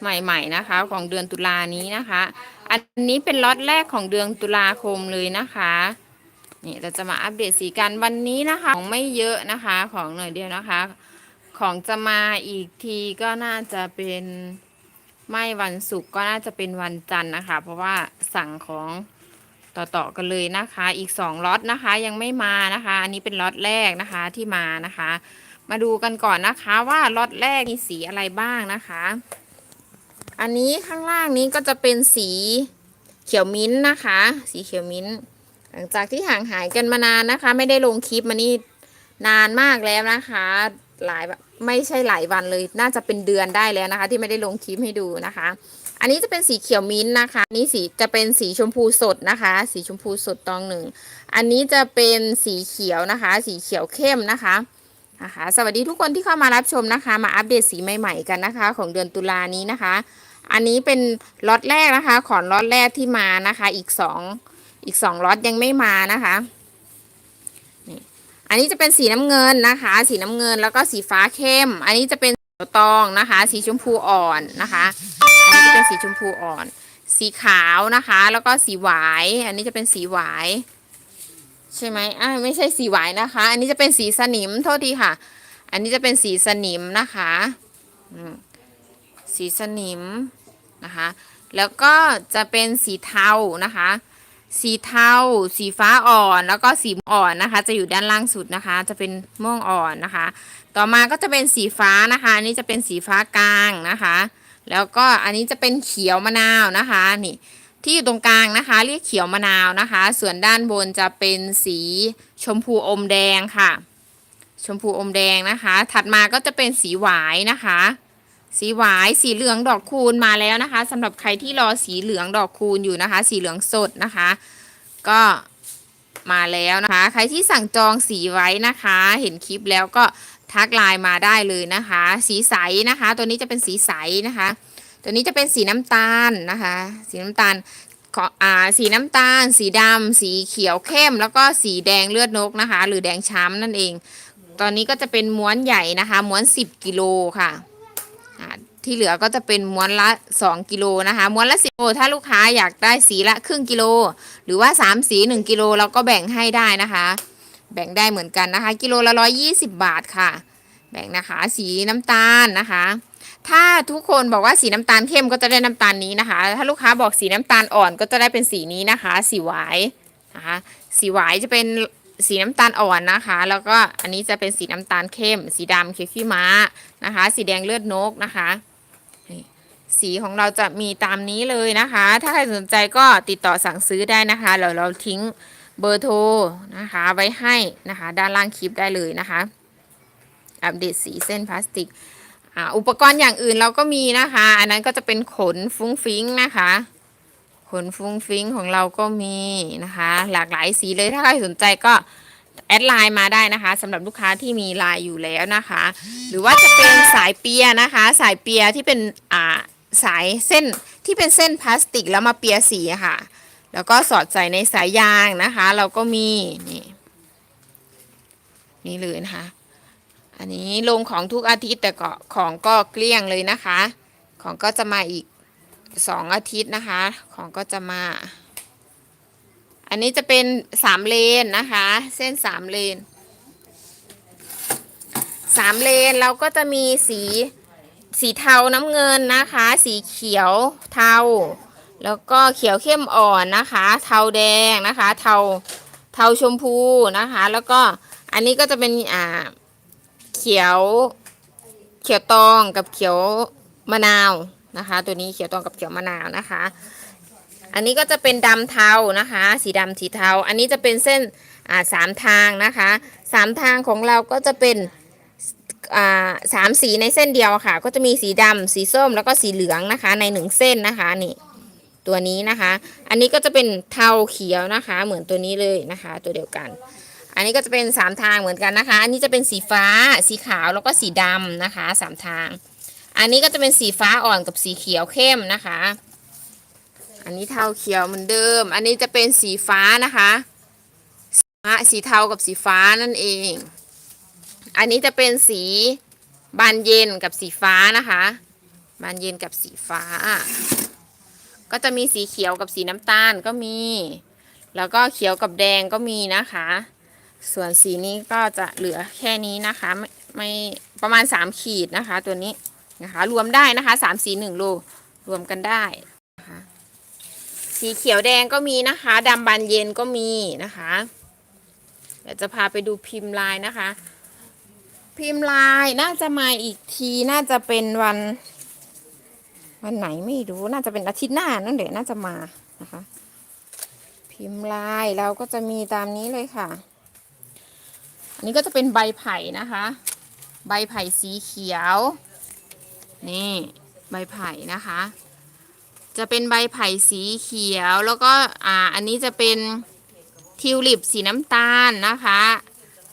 ใหม่ ๆ นะคะ ของเดือนตุลานี้นะคะ อันนี้เป็นล็อตแรกของเดือนตุลาคมเลยนะคะนี่เราจะมาอัปเดตสีกันวันนี้นะคะของไม่เยอะนะคะของหน่อยเดียวนะคะ ของจะมาอีกทีก็น่าจะเป็นไม่วันศุกร์ก็น่าจะเป็นวันจันทร์นะคะ เพราะว่าสั่งของต่อๆกันเลยนะคะ อีกสองล็อตนะคะยังไม่มานะคะ อันนี้เป็นล็อตแรกนะคะที่มานะคะ มาดูกันก่อนนะคะว่าล็อตแรกมีสีอะไรบ้างนะคะ อันนี้ข้างล่างนี้ก็จะเป็นสีเขียวมิ้นท์นะคะ สีเขียวมิ้นท์หลังจากที่ห่างหายกันมานานนะคะ ไม่ได้ลงคลิปมานี่นานมากแล้วนะคะ หลายไม่ใช่หลายวันเลยน่าจะเป็นเดือนได้แล้วนะคะ ที่ไม่ได้ลงคลิปให้ดูนะคะ อันนี้จะเป็นสีเขียวมิ้นท์นะคะนนี้สีจะเป็นสีชมพูสดนะคะ สีชมพูสดตองหนึ่งอันนี้จะเป็นสีเขียวนะคะ สีเขียวเข้มนะคะนะคะ สวัสดีทุกคนที่เข้ามารับชมนะคะ มาอัปเดตสีใหม่ๆกันนะคะ ของเดือนตุลานี้นะคะ อันนี้เป็นล็อตแรกนะคะ ขอนล็อตแรกที่มานะคะ อีกสองอีกสองล็อตยังไม่มานะคะนี่อันนี้จะเป็นสีน้ำเงินนะคะ สีน้ำเงินแล้วก็สีฟ้าเข้ม อันนี้จะเป็นสีตองนะคะ สีชมพูอ่อนนะคะ อันนี้จะเป็นสีชมพูอ่อน สีขาวนะคะ แล้วก็สีหวาย อันนี้จะเป็นสีหวายใช่ไหมอ่าไม่ใช่สีหวายนะคะ อันนี้จะเป็นสีสนิมโทษทีค่ะ อันนี้จะเป็นสีสนิมนะคะ อืม สีสนิมนะคะ แล้วก็จะเป็นสีเทานะคะ สีเทา สีฟ้าอ่อน แล้วก็สีอ่อนนะคะ จะอยู่ด้านล่างสุดนะคะ จะเป็นม่วงอ่อนนะคะ ต่อมาก็จะเป็นสีฟ้านะคะ อันนี้จะเป็นสีฟ้ากลางนะคะ แล้วก็อันนี้จะเป็นเขียวมะนาวนะคะ นี่ที่อยู่ตรงกลางนะคะ เรียกเขียวมะนาวนะคะ ส่วนด้านบนจะเป็นสีชมพูอมแดงค่ะ ชมพูอมแดงนะคะ ถัดมาก็จะเป็นสีหวายนะคะ สีหวายสีเหลืองดอกคูณมาแล้วนะคะสำหรับใครที่รอสีเหลืองดอกคูณอยู่นะคะ สีเหลืองสดนะคะ ก็มาแล้วนะคะ ใครที่สั่งจองสีไว้นะคะ เห็นคลิปแล้วก็ทักไลน์มาได้เลยนะคะ สีใสนะคะ ตัวนี้จะเป็นสีใสนะคะ ตัวนี้จะเป็นสีน้ำตาลนะคะ สีน้ำตาลขออ่าสีน้ำตาล สีดำสีเขียวเข้ม แล้วก็สีแดงเลือดนกนะคะ หรือแดงช้ำนั่นเอง ตอนนี้ก็จะเป็นม้วนใหญ่นะคะ ม้วน 10 กิโลค่ะ ที่เหลือก็จะเป็นม้วนละ 2 กิโลนะคะม้วนละ 10กิโลถ้าลูกค้าอยากได้สีละครึ่งกิโล หรือว่า 3 สี 1 กิโลเราก็แบ่งให้ได้นะคะ แบ่งได้เหมือนกันนะคะ กิโลละ 120 บาทค่ะ แบ่งนะคะสีน้ำตาลนะคะ ถ้าทุกคนบอกว่าสีน้ำตาลเข้มก็จะได้น้ำตาลนี้นะคะ ถ้าลูกค้าบอกสีน้ำตาลอ่อนก็จะได้เป็นสีนี้นะคะ สีหวายนะคะสีหวายจะเป็น สีน้ำตาลอ่อนนะคะ แล้วก็อันนี้จะเป็นสีน้ำตาลเข้ม สีดำเขียวขี้ม้านะคะ สีแดงเลือดนกนะคะสีของเราจะมีตามนี้เลยนะคะ ถ้าใครสนใจก็ติดต่อสั่งซื้อได้นะคะเดี๋ยวเราทิ้งเบอร์โทรนะคะไว้ให้นะคะ ด้านล่างคลิปได้เลยนะคะ อัปเดตสีเส้นพลาสติกออุปกรณ์อย่างอื่นเราก็มีนะคะ อันนั้นก็จะเป็นขนฟุ้งฟิ้งนะคะ ขนฟุ้งฟิ้งของเราก็มีนะคะ หลากหลายสีเลยถ้าใครสนใจก็แอดไลน์มาได้นะคะสำหรับลูกค้าที่มีไลน์อยู่แล้วนะคะ หรือว่าจะเป็นสายเปียนะคะ สายเปียที่เป็นอ่าสายเส้นที่เป็นเส้นพลาสติกแล้วมาเปียสีะค่ะ แล้วก็สอดใส่ในสายยางนะคะ เราก็มีนี่นี่เลยนะคะ อันนี้ลงของทุกอาทิตย์แต่ก็ของก็เกลี้ยงเลยนะคะ ของก็จะมาอีก สองอาทิตย์นะคะ ของก็จะมา อันนี้จะเป็นสามเลนนะคะ เส้นสามเลนสามเลนเราก็จะมีสีสีเทาน้ำเงินนะคะ สีเขียวเทา แล้วก็เขียวเข้มอ่อนนะคะ เทาแดงนะคะ เทาเทาชมพูนะคะ แล้วก็อันนี้ก็จะเป็นอ่าเขียวเขียวตองกับเขียวมะนาว นะคะ ตัวนี้เขียวตองกับเขียวมะนาวนะคะ อันนี้ก็จะเป็นดำเทานะคะ สีดำสีเทา อันนี้จะเป็นเส้นอ่าสามทางนะคะสามทางของเราก็จะเป็นสามสีในเส้นเดียวค่ะ ก็จะมีสีดำสีส้มแล้วก็สีเหลืองนะคะ ในหนึ่งเส้นนะคะนี่ตัวนี้นะคะ อันนี้ก็จะเป็นเทาเขียวนะคะ เหมือนตัวนี้เลยนะคะ ตัวเดียวกัน อันนี้ก็จะเป็นสามทางเหมือนกันนะคะ อันนี้จะเป็นสีฟ้า สีขาวแล้วก็สีดำนะคะสามทาง อันนี้ก็จะเป็นสีฟ้าอ่อนกับสีเขียวเข้มนะคะ อันนี้เทาเขียวเหมือนเดิม อันนี้จะเป็นสีฟ้านะคะฟ้าสีเทากับสีฟ้านั่นเอง อันนี้จะเป็นสีบานเย็นกับสีฟ้านะคะ บานเย็นกับสีฟ้า ก็จะมีสีเขียวกับสีน้ำตาลก็มี แล้วก็เขียวกับแดงก็มีนะคะ ส่วนสีนี้ก็จะเหลือแค่นี้นะคะ ไม่ไม่ประมาณ3ขีดนะคะตัวนี้ นะคะ รวมได้นะคะ3สี1โลรวมกันได้นะคะสีเขียวแดงก็มีนะคะดำบานเย็นก็มีนะคะเดี๋ยวจะพาไปดูพิมพ์ลายนะคะ พิมพ์ลายน่าจะมาอีกทีน่าจะเป็นวัน วันไหนไม่รู้น่าจะเป็นอาทิตย์หน้านั่นแหละน่าจะมานะคะ พิมพ์ลายเราก็จะมีตามนี้เลยค่ะ อันนี้ก็จะเป็นใบไผ่นะคะ ใบไผ่สีเขียว นี่ ใบไผ่นะคะ จะเป็นใบไผ่สีเขียวแล้วก็อ่าอันนี้จะเป็นทิวลิปสีน้ำตาลนะคะ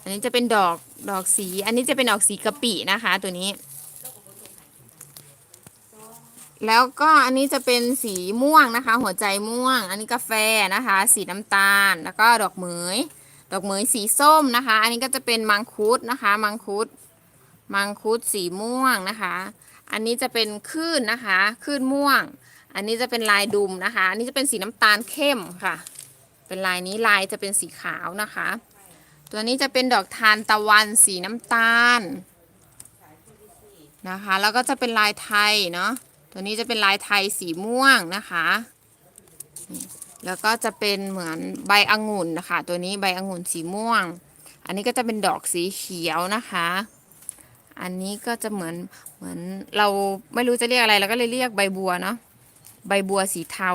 อันนี้จะเป็นดอกดอกสี อันนี้จะเป็นดอกสีกะปินะคะ ตัวนี้ แล้วก็อันนี้จะเป็นสีม่วงนะคะ หัวใจม่วง อันนี้กาแฟนะคะ สีน้ำตาล แล้วก็ดอกเหมย ดอกเหมยสีส้มนะคะ อันนี้ก็จะเป็นมังคุดนะคะ มังคุด มังคุดสีม่วงนะคะ อันนี้จะเป็นคลื่นนะคะคลื่นม่วง อันนี้จะเป็นลายดุมนะคะ อันนี้จะเป็นสีน้ำตาลเข้มค่ะ เป็นลายนี้ลายจะเป็นสีขาวนะคะ ตัวนี้จะเป็นดอกทานตะวันสีน้ำตาลนะคะ แล้วก็จะเป็นลายไทยเนาะ ตัวนี้จะเป็นลายไทยสีม่วงนะคะ แล้วก็จะเป็นเหมือนใบองุ่นนะคะ ตัวนี้ใบองุ่นสีม่วง อันนี้ก็จะเป็นดอกสีเขียวนะคะ อันนี้ก็จะเหมือนเหมือนเราไม่รู้จะเรียกอะไรเราก็เลยเรียกใบบัวเนาะใบบัวสีเทา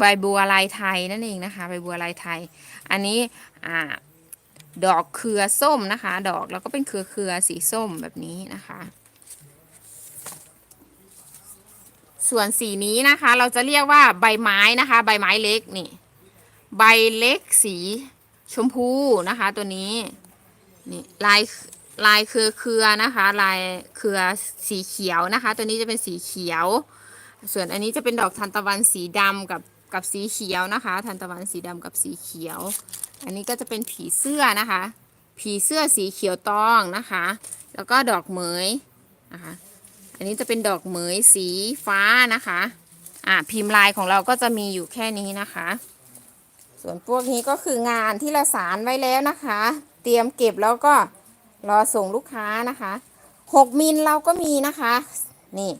ใบบัวลายไทยนั่นเองนะคะใบบัวลายไทย อันนี้อ่าดอกเครือส้มนะคะ ดอกแล้วก็เป็นเครือเครือสีส้มแบบนี้นะคะ ส่วนสีนี้นะคะเราจะเรียกว่าใบไม้นะคะ ใบไม้เล็กนี่ ใบเล็กสีชมพูนะคะ ตัวนี้นี่ลาย ลายเครือเครือนะคะ ลายเครือสีเขียวนะคะ ตัวนี้จะเป็นสีเขียว ส่วนอันนี้จะเป็นดอกทานตะวันสีดำกับกับสีเขียวนะคะทานตะวันสีดำกับสีเขียว อันนี้ก็จะเป็นผีเสื้อนะคะ ผีเสื้อสีเขียวตองนะคะ แล้วก็ดอกเหมยนะคะอันนี้จะเป็นดอกเหมยสีฟ้านะคะอ่าพิมพ์ลายของเราก็จะมีอยู่แค่นี้นะคะ ส่วนพวกนี้ก็คืองานที่เราสารไว้แล้วนะคะ เตรียมเก็บแล้วก็ รอส่งลูกค้านะคะ6มิลเราก็มีนะคะ นี่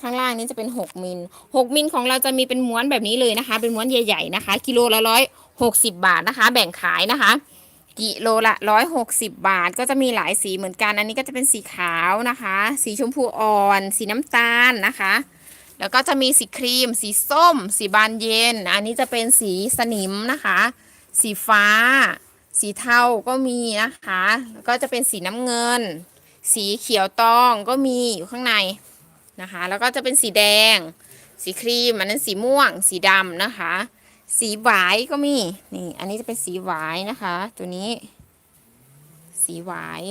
ข้างล่างนี้จะเป็น6มิล6มิลของเราจะมีเป็นม้วนแบบนี้เลยนะคะ เป็นม้วนใหญ่ ๆนะคะ กิโลละร้อยหกสิบบาทนะคะ แบ่งขายนะคะ กิโลละร้อยหกสิบบาท ก็จะมีหลายสีเหมือนกัน อันนี้ก็จะเป็นสีขาวนะคะ สีชมพูอ่อน สีน้ำตาลนะคะ แล้วก็จะมีสีครีม สีส้ม สีบานเย็น อันนี้จะเป็นสีสนิมนะคะ สีฟ้า สีเทาก็มีนะคะแล้วก็จะเป็นสีน้ำเงิน สีเขียวตองก็มีอยู่ข้างในนะคะ แล้วก็จะเป็นสีแดง สีครีมอันนั้นสีม่วง สีดำนะคะ สีหวายก็มีนี่อันนี้จะเป็นสีหวายนะคะ ตัวนี้ สีหวาย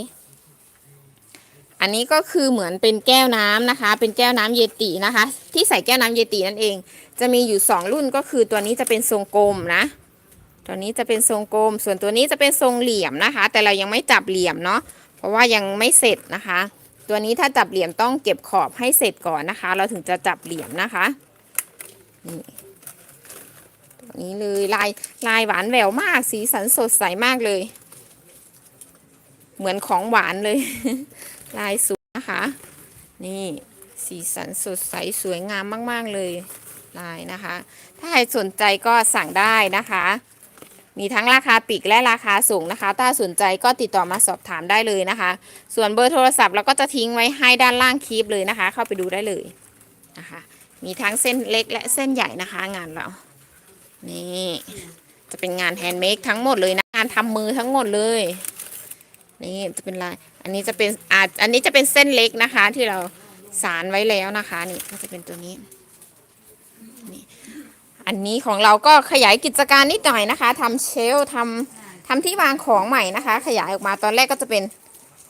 อันนี้ก็คือเหมือนเป็นแก้วน้ำนะคะ เป็นแก้วน้ำเยตินะคะ ที่ใส่แก้วน้ำเยตินั่นเอง จะมีอยู่ 2 รุ่นก็คือตัวนี้จะเป็นทรงกลมนะ ตัวนี้จะเป็นทรงกลม ส่วนตัวนี้จะเป็นทรงเหลี่ยมนะคะ แต่เรายังไม่จับเหลี่ยมเนาะ เพราะว่ายังไม่เสร็จนะคะ ตัวนี้ถ้าจับเหลี่ยมต้องเก็บขอบให้เสร็จก่อนนะคะ เราถึงจะจับเหลี่ยมนะคะ นี่ตัวนี้เลยลายลายหวานแหววมาก สีสันสดใสมากเลย เหมือนของหวานเลย ลายสวยนะคะ นี่สีสันสดใสสวยงามมาก ๆ เลยลายนะคะ ถ้าใครสนใจก็สั่งได้นะคะ มีทั้งราคาปีกและราคาส่งนะคะ ถ้าสนใจก็ติดต่อมาสอบถามได้เลยนะคะ ส่วนเบอร์โทรศัพท์เราก็จะทิ้งไว้ให้ด้านล่างคลิปเลยนะคะ เข้าไปดูได้เลยนะคะ มีทั้งเส้นเล็กและเส้นใหญ่นะคะ งานเรา นี่ จะเป็นงานแฮนด์เมดทั้งหมดเลยนะงานทำมือทั้งหมดเลย นี่จะเป็นลาย อันนี้จะเป็นอาจอันนี้จะเป็นเส้นเล็กนะคะ ที่เราสารไว้แล้วนะคะ นี่ก็จะเป็นตัวนี้นี่ อันนี้ของเราก็ขยายกิจการนิดหน่อยนะคะทำเชลทำทำที่วางของใหม่นะคะ ขยายออกมาตอนแรกก็จะเป็น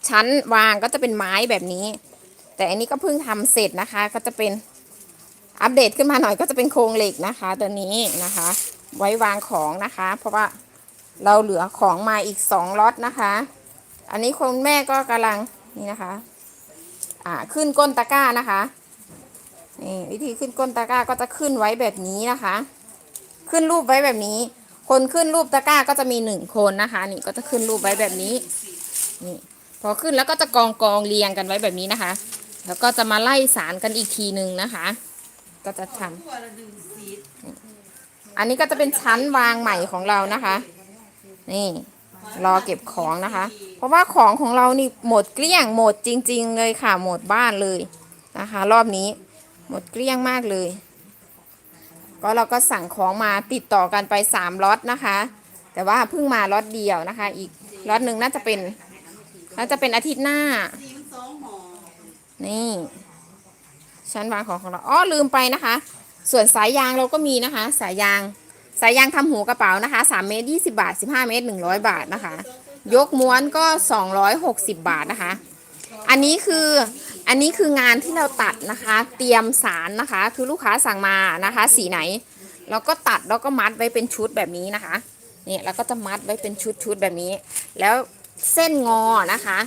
ชั้นวางก็จะเป็นไม้แบบนี้ แต่อันนี้ก็เพิ่งทำเสร็จนะคะ ก็จะเป็นอัปเดตขึ้นมาหน่อยก็จะเป็นโครงเหล็กนะคะ ตัวนี้นะคะ ไว้วางของนะคะ เพราะว่าเราเหลือของมาอีกสองล็อตนะคะ อันนี้คุณแม่ก็กำลังนี่นะคะ อ่าขึ้นก้นตะกร้านะคะ นี่วิธีขึ้นก้นตะกร้าก็จะขึ้นไว้แบบนี้นะคะ ขึ้นรูปไว้แบบนี้ คนขึ้นรูปตะกร้าก็จะมีหนึ่งคนนะคะ นี่ก็จะขึ้นรูปไว้แบบนี้นี่พอขึ้นแล้วก็จะกองกองเรียงกันไว้แบบนี้นะคะ แล้วก็จะมาไล่สารกันอีกทีหนึ่งนะคะ ก็จะทำอันนี้ก็จะเป็นชั้นวางใหม่ของเรานะคะ นี่รอเก็บของนะคะ เพราะว่าของของเรานี่หมดเกลี้ยงหมดจริง ๆ เลยค่ะ หมดบ้านเลยนะคะ รอบนี้ หมดเกลี้ยงมากเลย ก็เราก็สั่งของมาติดต่อกันไปสามล็อตนะคะ แต่ว่าเพิ่งมาล็อตเดียวนะคะ อีกล็อตหนึ่งน่าจะเป็น น่าจะเป็นอาทิตย์หน้า นี่ ชั้นวางของของเราอ๋อลืมไปนะคะ ส่วนสายยางเราก็มีนะคะ สายยาง สายยางทำหูกระเป๋านะคะ3เมตร20บาท15เมตร100บาทนะคะ ยกม้วนก็260บาทนะคะ อันนี้คืออันนี้คืองานที่เราตัดนะคะ เตรียมสารนะคะ คือลูกค้าสั่งมานะคะ สีไหนเราก็ตัดแล้วก็มัดไว้เป็นชุดแบบนี้นะคะเนี่ยเราก็จะมัดไว้เป็นชุดชุดแบบนี้ แล้วเส้นงอนะคะ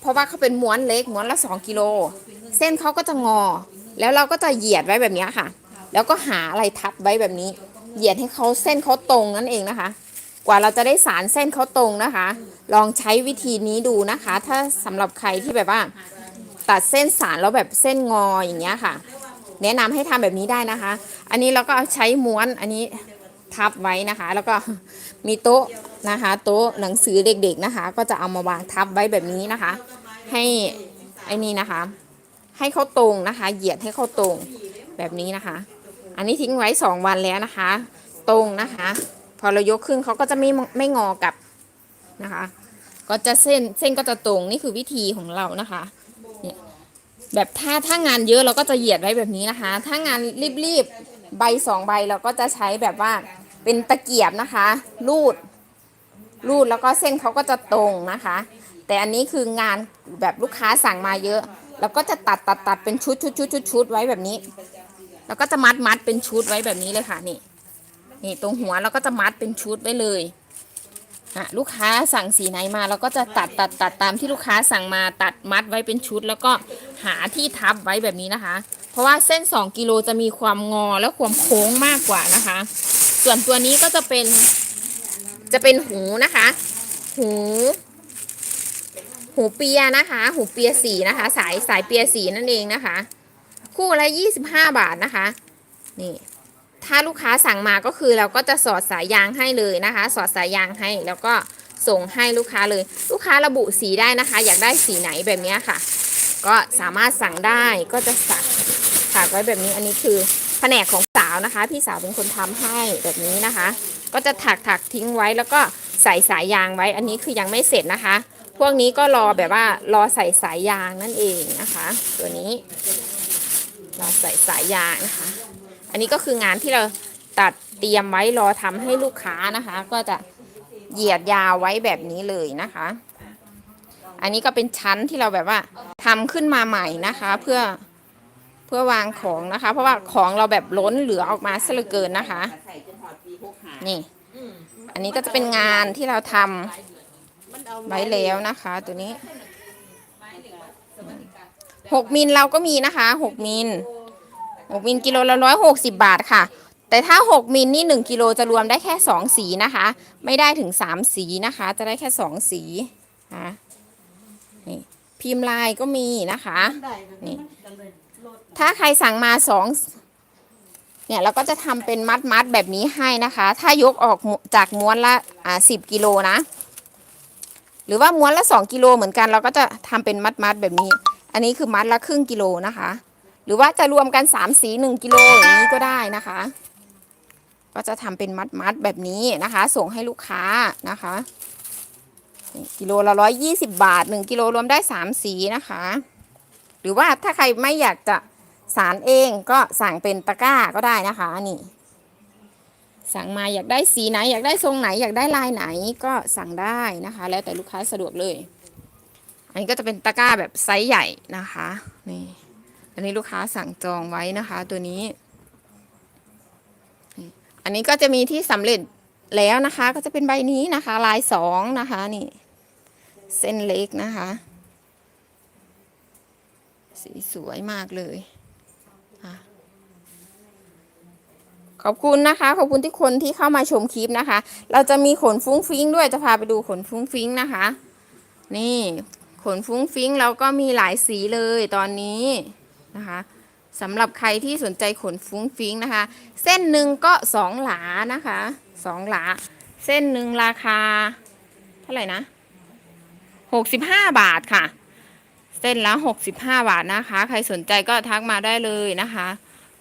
เพราะว่าเขาเป็นม้วนเล็กม้วนละ2กิโลเส้นเขาก็จะงอ แล้วเราก็จะเหยียดไว้แบบนี้ค่ะ แล้วก็หาอะไรทับไว้แบบนี้ เหยียดให้เขาเส้นเขาตรงนั่นเองนะคะ กว่าเราจะได้สารเส้นเขาตรงนะคะ ลองใช้วิธีนี้ดูนะคะ ถ้าสำหรับใครที่แบบว่า ตัดเส้นสารแล้วแบบเส้นงออย่างเงี้ยค่ะ แนะนำให้ทำแบบนี้ได้นะคะ อันนี้เราก็เอาใช้ม้วนอันนี้ทับไว้นะคะ แล้วก็มีโต๊ะนะคะ โต๊ะหนังสือเด็กๆนะคะ ก็จะเอามาวางทับไว้แบบนี้นะคะ ให้ไอ้นี่นะคะ ให้เขาตรงนะคะ เหยียดให้เขาตรงแบบนี้นะคะ อันนี้ทิ้งไว้สองวันแล้วนะคะ ตรงนะคะ พอเรายกขึ้นเขาก็จะไม่ไม่งอกลับนะคะ ก็จะเส้นเส้นก็จะตรงนี่คือวิธีของเรานะคะเนี่ยแบบถ้าถ้างานเยอะเราก็จะเหยียดไว้แบบนี้นะคะ ถ้างานรีบๆใบสองใบเราก็จะใช้แบบว่าเป็นตะเกียบนะคะรูดรูดแล้วก็เส้นเขาก็จะตรงนะคะ แต่อันนี้คืองานแบบลูกค้าสั่งมาเยอะเราก็จะตัดตัดตัดเป็นชุดชุดชุดชุดชุดไว้แบบนี้ แล้วก็จะมัดมัดเป็นชุดไว้แบบนี้เลยค่ะนี่ นี่ตรงหัวเราก็จะมัดเป็นชุดไว้เลยอะลูกค้าสั่งสีไหนมาเราก็จะตัดตัดตัดตามที่ลูกค้าสั่งมาตัดมัดไว้เป็นชุด แล้วก็หาที่ทับไว้แบบนี้นะคะ เพราะว่าเส้น 2กิโลจะมีความงอและความโค้งมากกว่านะคะ ส่วนตัวนี้ก็จะเป็นจะเป็นหูนะคะ หู หูเปียนะคะ หูเปียสีนะคะ สายสายเปียสีนั่นเองนะคะ คู่ละ25 บาทนะคะ นี่ ถ้าลูกค้าสั่งมาก็คือเราก็จะสอดสายยางให้เลยนะคะ สอดสายยางให้แล้วก็ส่งให้ลูกค้าเลย ลูกค้าระบุสีได้นะคะ อยากได้สีไหนแบบนี้ค่ะ ก็สามารถสั่งได้ก็จะสักถักไว้แบบนี้อันนี้คือแผนกของสาวนะคะ พี่สาวเป็นคนทำให้แบบนี้นะคะ ก็จะถักถักทิ้งไว้แล้วก็ใส่สายยางไว้อันนี้คือยังไม่เสร็จนะคะ พวกนี้ก็รอแบบว่ารอใส่สายยางนั่นเองนะคะ ตัวนี้รอใส่สายยางนะคะ อันนี้ก็คืองานที่เราตัดเตรียมไว้รอทำให้ลูกค้านะคะ ก็จะเหยียดยาวไว้แบบนี้เลยนะคะ อันนี้ก็เป็นชั้นที่เราแบบว่าทำขึ้นมาใหม่นะคะ เพื่อเพื่อวางของนะคะ เพราะว่าของเราแบบล้นเหลือออกมาซะเหลือเกินนะคะ นี่อันนี้ก็จะเป็นงานที่เราทำไว้แล้วนะคะ ตัวนี้หกมิลเราก็มีนะคะหกมิล หกมิลกิโลละร้อยหกสิบาทค่ะ แต่ถ้าหกมิลนี่หนึ่งกิโลจะรวมได้แค่สองสีนะคะ ไม่ได้ถึงสามสีนะคะ จะได้แค่สองสีนะนี่พิมพ์ลายก็มีนะคะนี่ถ้าใครสั่งมาสองเนี่ยเราก็จะทำเป็นมัดมัดแบบนี้ให้นะคะ ถ้ายกออกจากม้วนละอ่าสิบกิโลนะ หรือว่าม้วนละสองกิโลเหมือนกัน เราก็จะทำเป็นมัดมัดแบบนี้ อันนี้คือมัดละครึ่งกิโลนะคะ หรือว่าจะรวมกัน 3 สี 1 กิโลอย่างนี้ก็ได้นะคะ ก็จะทำเป็นมัดมัดๆแบบนี้นะคะ ส่งให้ลูกค้านะคะกิโลละร้อยยี่สิบบาท1กิโลรวมได้3สีนะคะ หรือว่าถ้าใครไม่อยากจะสารเองก็สั่งเป็นตะกร้าก็ได้นะคะนี่ สั่งมาอยากได้สีไหน อยากได้ทรงไหน อยากได้ลายไหนก็สั่งได้นะคะ แล้วแต่ลูกค้าสะดวกเลย อันนี้ก็จะเป็นตะกร้าแบบไซส์ใหญ่นะคะนี่ อันนี้ลูกค้าสั่งจองไว้นะคะ ตัวนี้ อันนี้ก็จะมีที่สำเร็จแล้วนะคะ ก็จะเป็นใบนี้นะคะ ลายสองนะคะนี่ เส้นเล็กนะคะ สีสวยมากเลยขอบคุณนะคะ ขอบคุณที่คนที่เข้ามาชมคลิปนะคะ เราจะมีขนฟุ้งฟิ้งด้วยจะพาไปดูขนฟุ้งฟิ้งนะคะ นี่ขนฟุ้งฟิ้งเราก็มีหลายสีเลยตอนนี้ นะคะสำหรับใครที่สนใจขนฟุ้งฟิ้งนะคะ เส้นหนึ่งก็สองหลานะคะสองหลา เส้นหนึ่งราคา เท่าไหร่นะหกสิบห้าบาทค่ะ เส้นละหกสิบห้าบาทนะคะ ใครสนใจก็ทักมาได้เลยนะคะ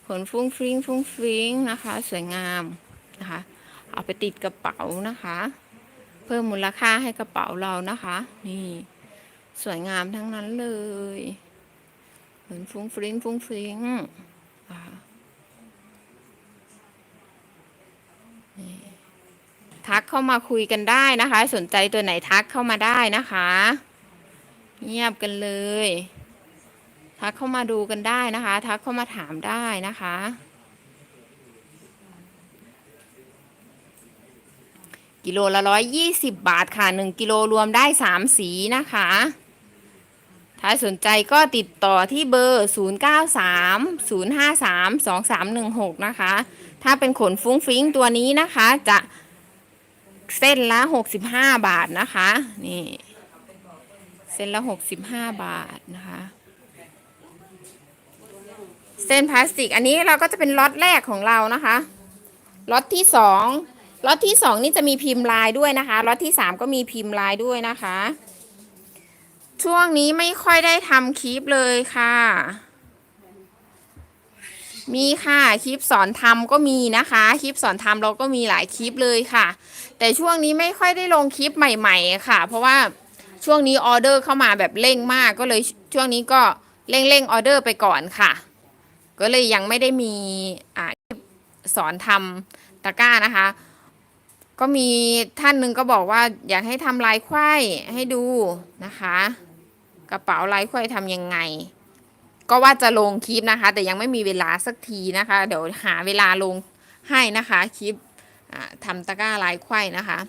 ขนฟุ้งฟิ้งฟุ้งฟิ้งนะคะ สวยงามนะคะ เอาไปติดกระเป๋านะคะ เพิ่มมูลค่าให้กระเป๋าเรานะคะ นี่ สวยงามทั้งนั้นเลย ขนฟุ้งฟริ้งฟุ้งฟริ้งทักเข้ามาคุยกันได้นะคะ สนใจตัวไหนทักเข้ามาได้นะคะ เงียบกันเลย ทักเข้ามาดูกันได้นะคะ ทักเข้ามาถามได้นะคะกิโลละร้อยยี่สิบบาทค่ะหนึ่งกิโลรวมได้สามสีนะคะ ถ้าสนใจก็ติดต่อที่เบอร์ 0 9 3 0 5 3 2 3 1 6 นะคะ ถ้าเป็นขนฟุ้งฟิ้งตัวนี้นะคะจะเส้นละ 65 บาทนะคะ นี่ เส้นละ 65 บาทนะคะ เส้นพลาสติกอันนี้เราก็จะเป็นล็อตแรกของเรานะคะล็อตที่สองล็อตที่สองนี่จะมีพิมพ์ลายด้วยนะคะล็อตที่สามก็มีพิมพ์ลายด้วยนะคะ ช่วงนี้ไม่ค่อยได้ทำคลิปเลยค่ะ มีค่ะคลิปสอนทำก็มีนะคะ คลิปสอนทำเราก็มีหลายคลิปเลยค่ะ แต่ช่วงนี้ไม่ค่อยได้ลงคลิปใหม่ๆค่ะ เพราะว่าช่วงนี้ออเดอร์เข้ามาแบบเร่งมากก็เลยช่วงนี้ก็เร่งเร่งๆออเดอร์ไปก่อนค่ะ ก็เลยยังไม่ได้มีอ่าสอนทำตะกร้านะคะ ก็มีท่านหนึ่งก็บอกว่าอยากให้ทำลายไขว้ให้ดูนะคะ กระเป๋าลายไขว้ทำยังไง ก็ว่าจะลงคลิปนะคะ แต่ยังไม่มีเวลาสักทีนะคะ เดี๋ยวหาเวลาลงให้นะคะคลิปทำตะกร้าลายไขว้นะคะ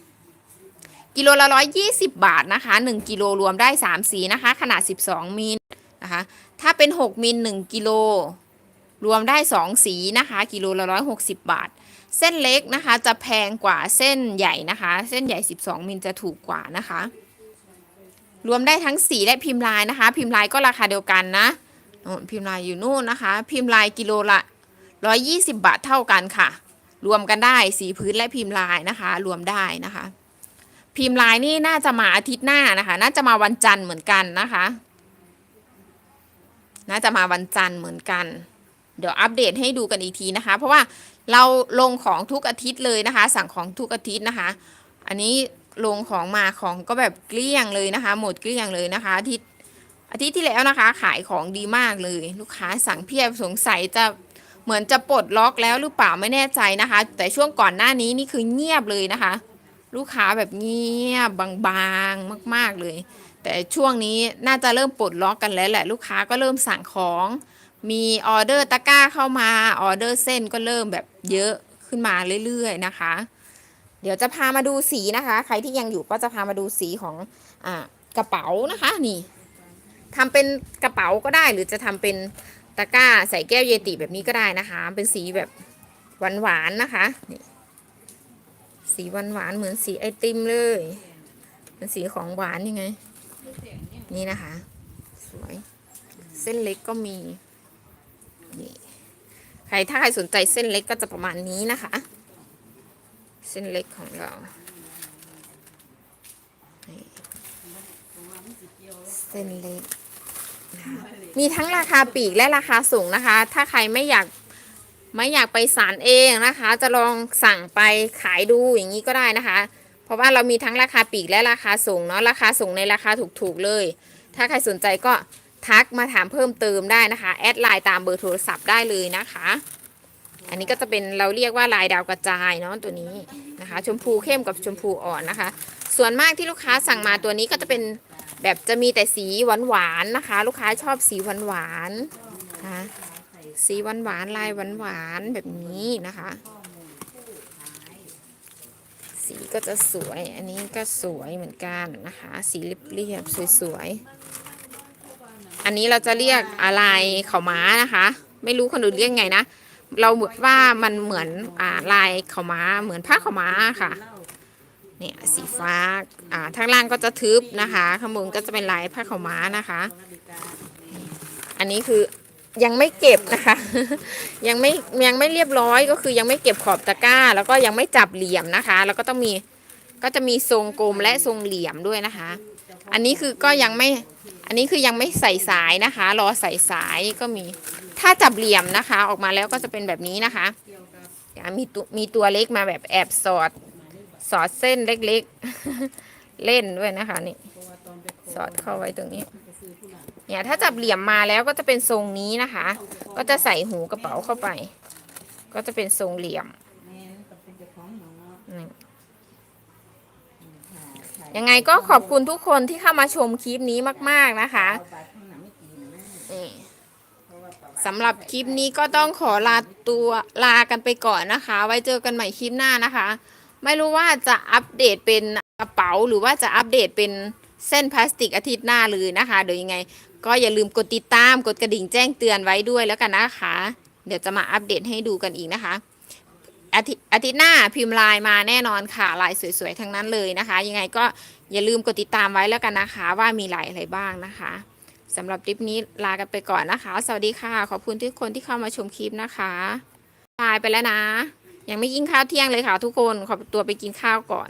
กิโลละร้อยยี่สิบบาทนะคะหนึ่งกิโลรวมได้สามสีนะคะ ขนาดสิบสองมิลนะคะถ้าเป็นหกมิลหนึ่งกิโลรวมได้2สีนะคะ กิโลละ160บาท เส้นเล็กนะคะจะแพงกว่าเส้นใหญ่นะคะ เส้นใหญ่12มิลจะถูกกว่านะคะ รวมได้ทั้งสีและพิมพ์ลายนะคะ พิมพ์ลายก็ราคาเดียวกันนะพิมพ์ลายอยู่นู่นนะคะ พิมพ์ลายกิโลละ 120 บาทเท่ากันค่ะ รวมกันได้สีพื้นและพิมพ์ลายนะคะ รวมได้นะคะ พิมพ์ลายนี่น่าจะมาอาทิตย์หน้านะคะ น่าจะมาวันจันทร์เหมือนกันนะคะ น่าจะมาวันจันทร์เหมือนกัน เดี๋ยวอัปเดตให้ดูกันอีกทีนะคะ เพราะว่าเราลงของทุกอาทิตย์เลยนะคะ สั่งของทุกอาทิตย์นะคะ อันนี้ ลงของมาของก็แบบเกลี้ยงเลยนะคะ หมดเกลี้ยงเลยนะคะอาทิตย์อาทิตย์ที่แล้วนะคะ ขายของดีมากเลย ลูกค้าสั่งเพียบสงสัยจะเหมือนจะปลดล็อกแล้วหรือเปล่าไม่แน่ใจนะคะ แต่ช่วงก่อนหน้านี้นี่คือเงียบเลยนะคะ ลูกค้าแบบเงียบบางๆมาก ๆเลย แต่ช่วงนี้น่าจะเริ่มปลดล็อกกันแล้วแหละ ลูกค้าก็เริ่มสั่งของมีออเดอร์ตะกร้าเข้ามาออเดอร์เส้นก็เริ่มแบบเยอะขึ้นมาเรื่อยๆนะคะ เดี๋ยวจะพามาดูสีนะคะ ใครที่ยังอยู่ก็จะพามาดูสีของอ่ากระเป๋านะคะนี่ทำเป็นกระเป๋าก็ได้หรือจะทำเป็นตะกร้าใส่แก้วเยติแบบนี้ก็ได้นะคะ เป็นสีแบบหวานๆนะคะนี่สีหวานๆเหมือนสีไอติมเลยเป็นสีของหวานยังไง นี่นะคะ สวย เส้นเล็กก็มีนี่ใครถ้าใครสนใจเส้นเล็กก็จะประมาณนี้นะคะ เส้นเล็กของเรา เส้นเล็กนะคะมีทั้งราคาปีกและราคาส่งนะคะ ถ้าใครไม่อยากไม่อยากไปสารเองนะคะ จะลองสั่งไปขายดูอย่างนี้ก็ได้นะคะ เพราะว่าเรามีทั้งราคาปีกและราคาส่งเนาะราคาส่งในราคาถูกๆเลย ถ้าใครสนใจก็ทักมาถามเพิ่มเติมได้นะคะ แอดไลน์ตามเบอร์โทรศัพท์ได้เลยนะคะ อันนี้ก็จะเป็นเราเรียกว่าลายดาวกระจายเนาะตัวนี้นะคะ ชมพูเข้มกับชมพูอ่อนนะคะ ส่วนมากที่ลูกค้าสั่งมาตัวนี้ก็จะเป็นแบบจะมีแต่สีหวานๆนนะคะ ลูกค้าชอบสีหวานๆนะคะสีหวานๆลายหวานๆแบบนี้นะคะ สีก็จะสวยอันนี้ก็สวยเหมือนกันนะคะ สีเรียบๆสวยๆอันนี้เราจะเรียกอะไรเข่าม้านะคะ ไม่รู้คนอื่นเรียกไงนะ เราแบบว่ามันเหมือนอ่าลายขาวม้าเหมือนผ้าขาวม้าค่ะเนี่ยสีฟ้าอ่าทางล่างก็จะทึบนะคะข้างบนก็จะเป็นลายผ้าขาวม้านะคะ อันนี้คือยังไม่เก็บนะคะ ยังไม่ยังไม่เรียบร้อยก็คือยังไม่เก็บขอบตะกร้า แล้วก็ยังไม่จับเหลี่ยมนะคะ แล้วก็ต้องมีก็จะมีทรงกลมและทรงเหลี่ยมด้วยนะคะ อันนี้คือก็ยังไม่อันนี้คือยังไม่ใส่สายนะคะ รอใส่สายก็มี ถ้าจับเหลี่ยมนะคะ ออกมาแล้วก็จะเป็นแบบนี้นะคะเดี๋ยวมีตัวมีตัวเล็กมาแบบแอบสอด สอดเส้นเล็กๆ เล่นด้วยนะคะนี่สอดเข้าไว้ตรงนี้ เนี่ยถ้าจับเหลี่ยมมาแล้วก็จะเป็นทรงนี้นะคะ ก็จะใส่หูกระเป๋าเข้าไป ก็จะเป็นทรงเหลี่ยมนี่ยังไงก็ขอบคุณทุกคนที่เข้ามาชมคลิปนี้มาก ๆนะคะนี่ สำหรับคลิปนี้ก็ต้องขอลาตัวลากันไปก่อนนะคะ ไว้เจอกันใหม่คลิปหน้านะคะ ไม่รู้ว่าจะอัปเดตเป็นกระเป๋าหรือว่าจะอัปเดตเป็นเส้นพลาสติกอาทิตย์หน้าเลยนะคะ เดี๋ยวยังไง ก็อย่าลืมกดติดตามกดกระดิ่งแจ้งเตือนไว้ด้วยแล้วกันนะคะ เดี๋ยวจะมาอัปเดตให้ดูกันอีกนะคะอาทิตย์อาทิตย์หน้าพิมพ์ลน์มาแน่นอนค่ะลายสวยๆทั้งนั้นเลยนะคะ ยังไงก็อย่าลืมกดติดตามไว้แล้วกันนะคะ ว่ามีลายอะไรบ้างนะคะ สำหรับคลิปนี้ลากันไปก่อนนะคะ สวัสดีค่ะ ขอบคุณทุกคนที่เข้ามาชมคลิปนะคะบายไปแล้วนะ ยังไม่กินข้าวเที่ยงเลยค่ะ ทุกคนขอตัวไปกินข้าวก่อน